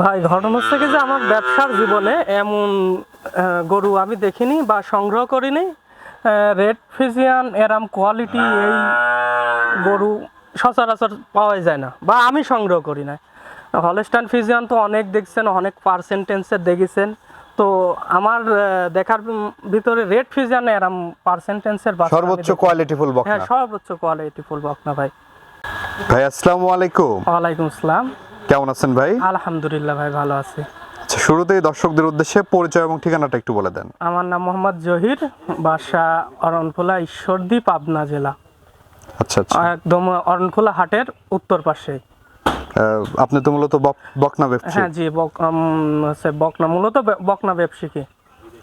ভাই ঘটনা হচ্ছে কি যে আমার ব্যবসার জীবনে এমন গরু আমি দেখিনি বা সংগ্রহ করিনি। রেড ফিজিয়ান এরাম কোয়ালিটি এই গরু সচরাচর পাওয়া যায় না বা আমি সংগ্রহ করি না হলস্টান ফিজিয়ান তো অনেক দেখছেন অনেক পার্সেন্টেন্সের দেখেছেন। তো আমার দেখার ভিতরে রেড ফিজিয়ান এরাম পার্সেন্টেন্সের সর্বোচ্চ কোয়ালিটিফুল হ্যাঁ বকনা। সর্বোচ্চ কোয়ালিটি ফুল বকনা ভাই। ভাই আসসালামু আলাইকুম। ওয়ালাইকুম আসসালাম। কেমন আছেন ভাই? আলহামদুলিল্লাহ ভাই ভালো আছি। আচ্ছা, শুরুতেই দর্শকদের উদ্দেশ্যে পরিচয় এবং ঠিকানাটা একটু বলে দেন। আমার নাম মোহাম্মদ জহির বাসা অরণখোলা ঈশ্বরদী পাবনা জেলা। আচ্ছা আচ্ছা। একদম অরণখোলা হাটের উত্তর পাশে। আপনি তো মূলত বক- বকনা ব্যবসা হ্যাঁ জি বকনা মূলত বকনা ব্যবসায়ী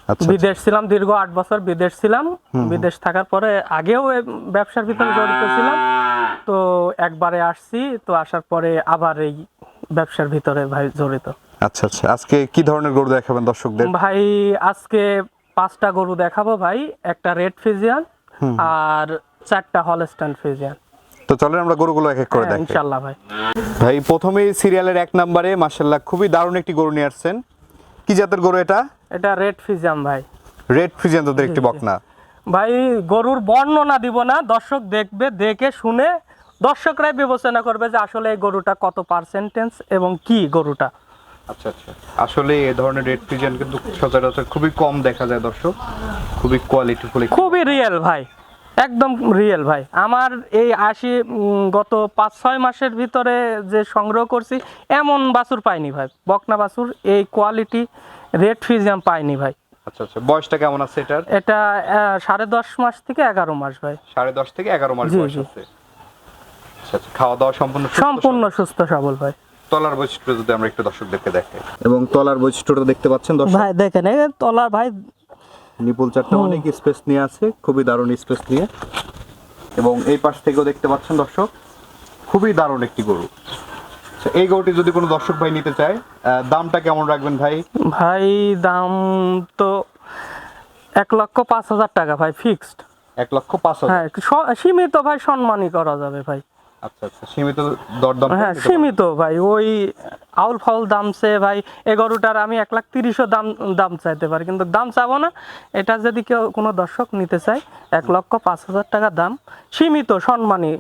আচ্ছা বিদেশ ছিলাম দীর্ঘ আট বছর বিদেশ ছিলাম। বিদেশ থাকার পরে আগেও ব্যবসার ভিতরে জড়িত ছিলাম। তো একবারে আসছি তো আসার পরে আবার এই ব্যবসার ভিতরে ভাই জড়িত। আচ্ছা আচ্ছা। আজকে কি ধরনের গরু দেখাবেন দর্শকদের? ভাই আজকে পাঁচটা গরু দেখাবো ভাই। একটা রেড ফিজিয়ান আর চারটা হলস্টান ফিজিয়ান। তো চলেন আমরা গরুগুলো এক এক করে হ্যাঁ, দেখি। ইনশাল্লাহ ভাই। ভাই প্রথমেই সিরিয়ালের এক নম্বরে মার্শাল্লাহ খুবই দারুণ একটি গরু নিয়ে আসছেন। কি জাতের গরু এটা? এটা রেড ফিজিয়াম ভাই। রেড ফ্রিজিয়ান তোদের একটি। বকনা। ভাই গরুর বর্ণনা দিব না। দর্শক দেখবে দেখে শুনে দর্শকরাই বিবেচনা করবে যে আসলে এই গরুটা কত পার্সেন্টেজ এবং কি গরুটা। আচ্ছা আচ্ছা। আসলে এই ধরনের রেড ফ্রিজিয়ান কিন্তু সচরাচর খুবই কম দেখা যায় দর্শক। খুবই কোয়ালিটিফুল খুবই রিয়েল ভাই একদম রিয়েল ভাই। আমার এই আশি গত পাঁচ ছয় মাসের ভিতরে যে সংগ্রহ করছি এমন বাছুর পাইনি ভাই। বকনা বাছুর এই কোয়ালিটি রেড ফিজিয়াম পাইনি ভাই। আচ্ছা আচ্ছা। বয়সটা কেমন আছে এটার? এটা সাড়ে দশ মাস থেকে এগারো মাস ভাই। সাড়ে দশ থেকে এগারো মাস বয়স আছে। আচ্ছা খাওয়া দাওয়া সম্পূর্ণ সম্পূর্ণ সুস্থ সবল ভাই। তলার বৈশিষ্ট্য যদি আমরা একটু দর্শকদেরকে দেখাই। এবং তলার বৈশিষ্ট্যটা দেখতে পাচ্ছেন দর্শক? ভাই দেখেন এই তলার ভাই নিপুল চারটা অনেক স্পেস নিয়ে আছে খুবই দারুণ স্পেস নিয়ে। এবং এই পাশ থেকেও দেখতে পাচ্ছেন দর্শক খুবই দারুণ একটি গরু। আচ্ছা, এই গরুটি যদি কোনো দর্শক ভাই নিতে চায় দামটা কেমন রাখবেন ভাই? ভাই দাম তো এক লক্ষ পাঁচ হাজার টাকা ভাই ফিক্সড এক লক্ষ পাঁচ হাজার। হ্যাঁ সীমিত ভাই সম্মানই করা যাবে ভাই। আচ্ছা আচ্ছা সীমিত দরদাম হ্যাঁ সীমিত ভাই ওই আউল ফাউল দাম ভাই এগারোটার আমি এক লাখ তিরিশও দাম দাম চাইতে পারি কিন্তু দাম চাবো না। এটা যদি কেউ কোনো দর্শক নিতে চায় এক লক্ষ পাঁচ হাজার টাকা দাম সীমিত সম্মানই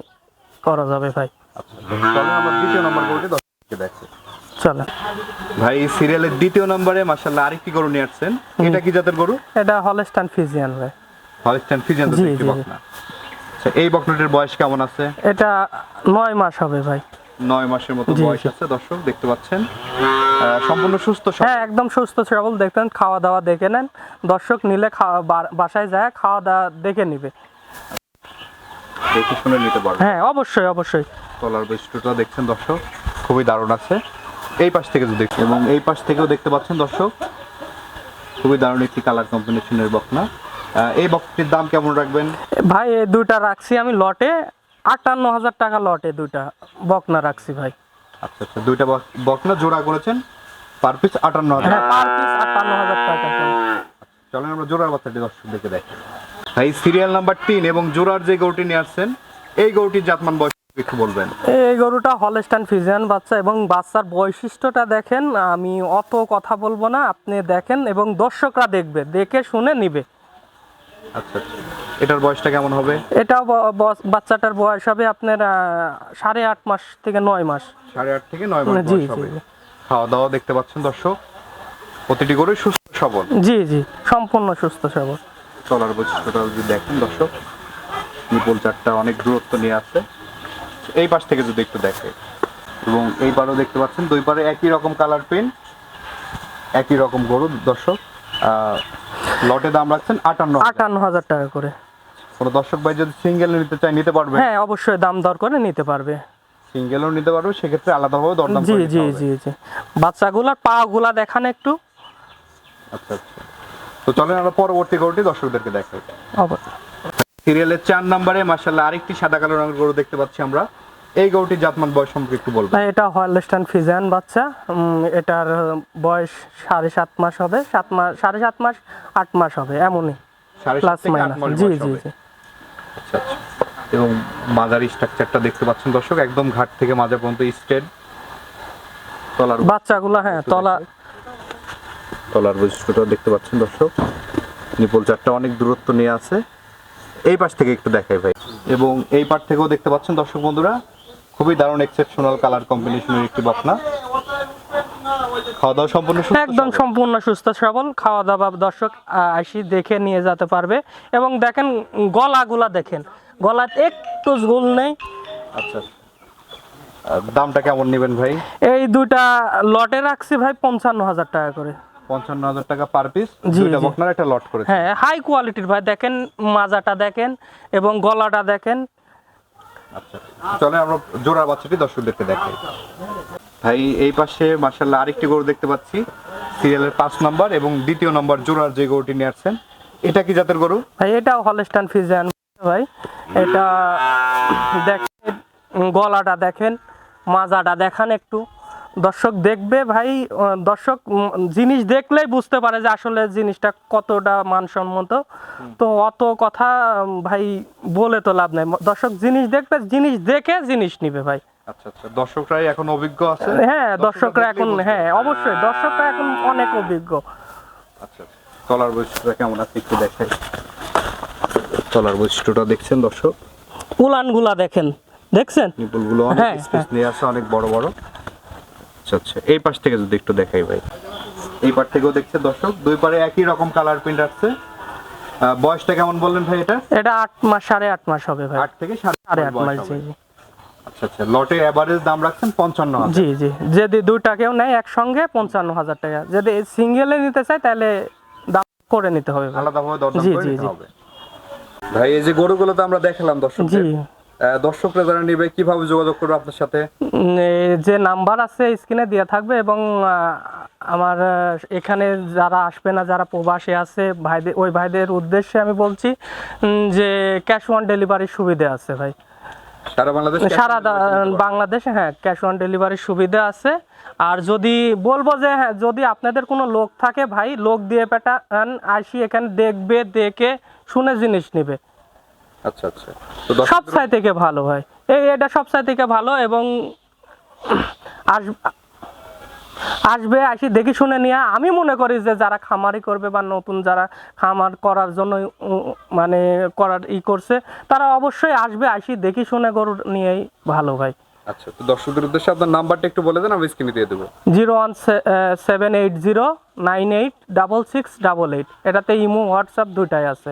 করা যাবে ভাই। আচ্ছা, চলেন দ্বিতীয় নম্বর গরুটি দর্শককে দেখছি চলে ভাই সিরিয়ালের দ্বিতীয় নম্বরে মাশাআল্লাহ আরেকটি গরু নিয়ে আসছেন। এটা কি জাতের গরু? এটা হলস্টান ফিজিয়ান ভাই। হলিস্টাইন ফিজিয়ান জি। বকনা আচ্ছা এই বকনাটির বয়স কেমন আছে? এটা নয় মাস হবে ভাই। নয় মাসের মতো বয়স আছে দর্শক দেখতে পাচ্ছেন। সম্পূর্ণ সুস্থ হ্যাঁ একদম সুস্থ সবল দেখতেন খাওয়া দাওয়া দেখে নেন। দর্শক নিলে খাওয়া বাসায় যায় খাওয়া দাওয়া দেখে নিবে। দেখে শুনে নিতে পারবেন হ্যাঁ অবশ্যই অবশ্যই। তলার বৈশিষ্ট্যটা দেখছেন দর্শক। খুবই দারুণ আছে। এই পাশ থেকে যদি এবং এই পাশ থেকেও দেখতে পাচ্ছেন দর্শক খুবই দারুণ একটি কালার কম্বিনেশনের বকনা। এই বকটির দাম কেমন রাখবেন? ভাই এই দুইটা রাখছি আমি লটে। আটান্ন হাজার টাকা লটে দুইটা বকনা রাখছি ভাই। আচ্ছা আচ্ছা দুইটা বক- বকনা জোড়া করেছেন। পার পিস আটান্ন হাজার হ্যাঁ পার পিস আটান্ন হাজার টাকা। চলেন আমরা জোড়ার বাচ্চাটি দর্শকদেরকে দেখি ভাই সিরিয়াল নাম্বার তিন এবং জোড়ার যে গরুটি নিয়ে আসছেন এই গরুটির জাতমান বয়স একটু বলবেন। এই গরুটা হলস্টান ফিজিয়ান বাচ্চা এবং বাচ্চার বৈশিষ্ট্যটা দেখেন। আমি অত কথা বলব না আপনি দেখেন এবং দর্শকরা দেখবে দেখে শুনে নিবে। আচ্ছা আচ্ছা। এটার বয়সটা কেমন হবে? এটাও বাচ্চাটার বয়স হবে আপনার সাড়ে আট মাস থেকে নয় মাস। সাড়ে আট থেকে নয় মাস জি, বয়স হবে। খাওয়া দাওয়া দেখতে পাচ্ছেন দর্শক প্রতিটি গরুই সুস্থ সবল। জি জি সম্পূর্ণ সুস্থ সবল। চলার বৈশিষ্ট্যটা যদি দেখেন দর্শক নিপল চারটা অনেক দূরত্ব নিয়ে আছে। এই পাশ থেকে যদি একটু দেখে এবং এই পারেও দেখতে পাচ্ছেন দুই পারে একই রকম কালার পেন একই রকম গরু দর্শক আহ, লটে দাম রাখছেন আটান্ন। আটান্ন হাজার টাকা করে। কোনো দর্শক ভাই যদি সিঙ্গেল নিতে চায় নিতে পারবে? হ্যাঁ অবশ্যই দাম দর করে নিতে পারবে। সিঙ্গেলও নিতে পারবে সেক্ষেত্রে আলাদাভাবে দরদাম জি জি। জি জি। বাচ্চাগুলার পা গুলা দেখান একটু। আচ্ছা আচ্ছা। তো চলেন আমরা পরবর্তী গরুটি দর্শকদেরকে দেখাই। সিরিয়ালের চার নম্বরে মাসাল্লাহ আরেকটি সাদা কালো রঙের গরু দেখতে পাচ্ছি আমরা। এই গরুটির জাতমান বয়স সম্পর্কে একটু বলবেন। এটা হলস্টান ফিজান বাচ্চা। এটার বয়স সাড়ে সাত মাস হবে। সাত মাস সাড়ে সাত মাস আট মাস হবে এমনই। প্লাস মাইনাস জি জি জি। আচ্ছা আচ্ছা। এবং মাঝারি স্ট্রাকচারটা দেখতে পাচ্ছেন দর্শক একদম ঘাট থেকে মাজা পর্যন্ত স্ট্রেট তলার বাচ্চাগুলো হ্যাঁ তলা তলার বৈশিষ্ট্যটা দেখতে পাচ্ছেন দর্শক। নিপল চারটা অনেক দূরত্ব নিয়ে আছে। এই পাশ থেকে একটু দেখাই ভাই। এবং এই পাশ থেকেও দেখতে পাচ্ছেন দর্শক বন্ধুরা খুবই দারুণ এক্সেপশনাল কালার কম্বিনেশনের একটি বকনা। খাওয়া দাওয়া সম্পূর্ণ একদম সম্পূর্ণ সুস্থ সবল। খাওয়া দাওয়া দর্শক আসি দেখে নিয়ে যেতে পারবে। এবং দেখেন গলাগুলা দেখেন। গলাত একটু ঝুল নেই। আচ্ছা। দামটা কেমন নেবেন ভাই? এই দুইটা লটে রাখছি ভাই পঞ্চান্ন হাজার টাকা করে। পঞ্চান্ন হাজার টাকা পার পিস দুইটা বকনার একটা লট করেছে হ্যাঁ হাই কোয়ালিটির ভাই। দেখেন মাজাটা দেখেন এবং গলাটা দেখেন। আচ্ছা চলে আমরা জোড়া বাচ্চাটি দর্শকদেরকে দেখাই। ভাই, এই পাশে মার্শাল্লাহ আরেকটি গরু দেখতে পাচ্ছি। সিরিয়ালের পাঁচ নম্বর এবং দ্বিতীয় নম্বর জোড়ার যে গরুটি নিয়ে আসছেন, এটা কি জাতের গরু? ভাই, এটা হলস্টান ফিজিয়ান, ভাই। এটা দেখেন, গলাটা দেখেন, মাজাটা দেখান একটু। দর্শক দেখবে ভাই দর্শক জিনিস দেখলেই বুঝতে পারে যে আসলে জিনিসটা কতটা মানসম্মত। তো অত কথা ভাই বলে তো লাভ নাই। দর্শক জিনিস দেখবে জিনিস দেখে জিনিস নিবে ভাই। আচ্ছা আচ্ছা। দর্শকরাই এখন অভিজ্ঞ আছে? হ্যাঁ দর্শকরা এখন হ্যাঁ অবশ্যই। দর্শকরা এখন অনেক অভিজ্ঞ। আচ্ছা আচ্ছা। তলার বৈশিষ্ট্যটা কেমন? আছে একটু দেখাই তলার বৈশিষ্ট্যটা দেখছেন দর্শক? উলানগুলা দেখেন। দেখছেন? নিপুলগুলো অনেক হ্যাঁ, স্পেস নিয়ে আছে অনেক বড় বড়। আচ্ছা আচ্ছা। এই পাশ থেকে যদি একটু দেখাই ভাই। এই পাশ থেকেও দেখছে দর্শক দুই পারে একই রকম কালার প্রিন্ট আসছে। বয়সটা কেমন বললেন ভাই এটা? এটা আট মাস সাড়ে আট মাস হবে ভাই। আট থেকে সাড়ে আট মাস জি। আচ্ছা আচ্ছা। লটে এভারেজ দাম রাখছেন পঞ্চান্ন জি জি। যদি দুইটা কেউ নেয় একসঙ্গে পঞ্চান্ন হাজার টাকা। যদি সিঙ্গেলে নিতে চায় তাহলে দাম করে নিতে হবে ভাই। আলাদাভাবে দরদাম জি, করে নিতে হবে। ভাই এই যে গরুগুলো তো আমরা দেখালাম দর্শক জি। দর্শকরা যারা নিবে কীভাবে যোগাযোগ করবে আপনার সাথে? যে নাম্বার আছে স্ক্রিনে দেওয়া থাকবে এবং আমার এখানে যারা আসবে না যারা প্রবাসী আছে ভাইদের ওই ভাইদের উদ্দেশ্যে আমি বলছি যে ক্যাশ অন ডেলিভারির সুবিধা আছে ভাই। সারা বাংলাদেশ সারা বাংলাদেশে হ্যাঁ ক্যাশ অন ডেলিভারির সুবিধা আছে। আর যদি বলব যে হ্যাঁ যদি আপনাদের কোনো লোক থাকে ভাই লোক দিয়ে পেটান আসি এখানে দেখবে দেখে শুনে জিনিস নেবে। আচ্ছা আচ্ছা। সব সাই থেকে ভালো হয়। এই এটা সব সাই থেকে ভালো এবং আস আসবে আসি দেখে শুনে নিয়ে। আমি মনে করি যে যারা খামারি করবে বা নতুন যারা খামার করার জন্য মানে করার ই করছে তারা অবশ্যই আসবে আসি দেখে শুনে গরু নিয়েই ভালো ভাই আচ্ছা তো দর্শকদের উদ্দেশ্যে আপনার নাম্বারটা একটু বলে দেন আমি স্ক্রিনে দিয়ে দেবো। Zero one seven eight zero nine eight double six double eight. এটাতে ইমো হোয়াটসঅ্যাপ দুইটাই আছে।